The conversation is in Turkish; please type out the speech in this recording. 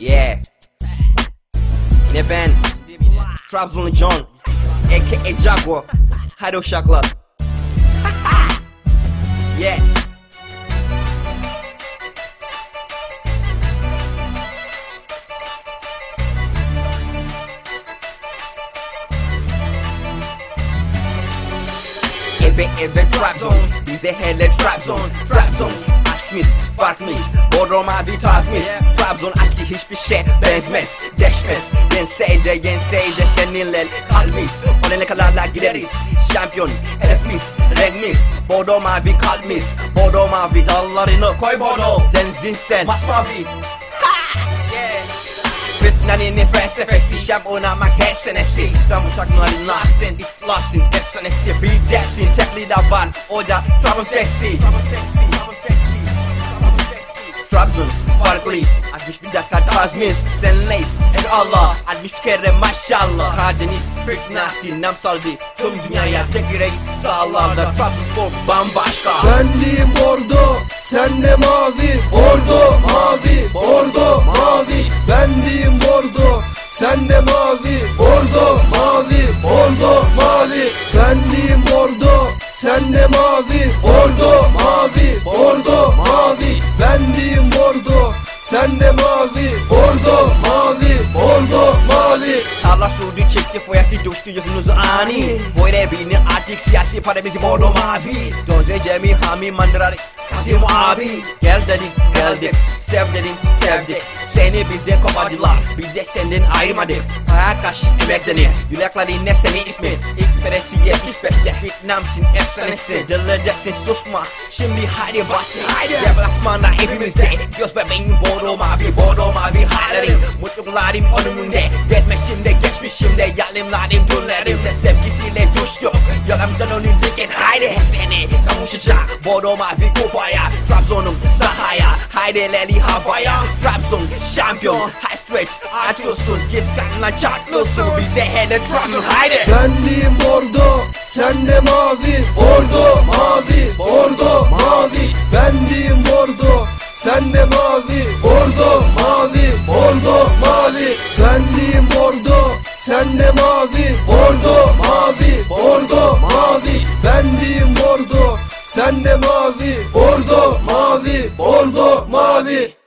Yeah. Neben 밴, John, aka Jaguar, Hado Shakla. Yeah. Every, every trap zone, these a hell trap zone, trap zone. Fark mis Bodo mavi tarz mis Trabzon aşkı hiçbir şey benzmez Deşmez. Yense de yense de seninle kalmis Olene kadarla gideriz? Şampiyon hedef mis Renk mis Bodo mavi kalp mis Bodo mavi dallarını koy Bodo. Zenzin sen Masmavi Fitnenin felsefesi Şam oynamak her senesi. İstanbul takımları nasın İtlasın efsanesi. Bir dersin tekli de var O da Trabzon sesi. Trabzon farklıyız. 61 dakika tazmiz Senleyiz Allah 60 kere maşallah. Karadeniz fitnesi Nem saldı. Tüm dünyaya Tek reis sağlarda. Trabzonspor bambaşka. Benliğim bordo, sen de mavi. Bordo, mavi, bordo, mavi. Benliğim bordo, sen de mavi. Bordo, mavi, bordo, mavi. Benliğim bordo, sen de mavi. Bordo, mavi, sen de mavi Bordo, mavi, bordo, mavi. Tarla sürdü çekti foyası düştü yüzünüzü ani. Böyle bini artık siyasi para bizi bordo mavi. Donze Cemi Hami Mandırar Kasim abi. Gel dedik geldik Seni bize kopardılar Bize senden ayırmadık Para kaş emek denir Yürekler yine senin ismin İlk 75'te Vietnamsin efsanesi Dilledesin susma. Şimdi hadi basın Deplasmanda hepimizde. Göz bebeğin bordo mavi Bordo mavi hallerim Mutluluklarım önümünde. Geçmişimde geçmişimde Yalimlerim dünlerimde Sevgisiyle duş yok. Yalandan önündeyken haydi. Bu sene kavuşacak. Bordo mavi kupaya Trabzon'um sahaya. Haydi leli havaya şampiyon High stretch atıyorsun Kıskanla çatlıyorsun Bize hele Trabzon haydi Benliğim bordo, sen de mavi Bordo, mavi, bordo, mavi Benliğim bordo, sen de mavi Bordo, mavi, bordo, mavi Benliğim bordo, sen de mavi Bordo, mavi, bordo, mavi Benliğim bordo, sen de mavi Bordo, mavi, bordo, mavi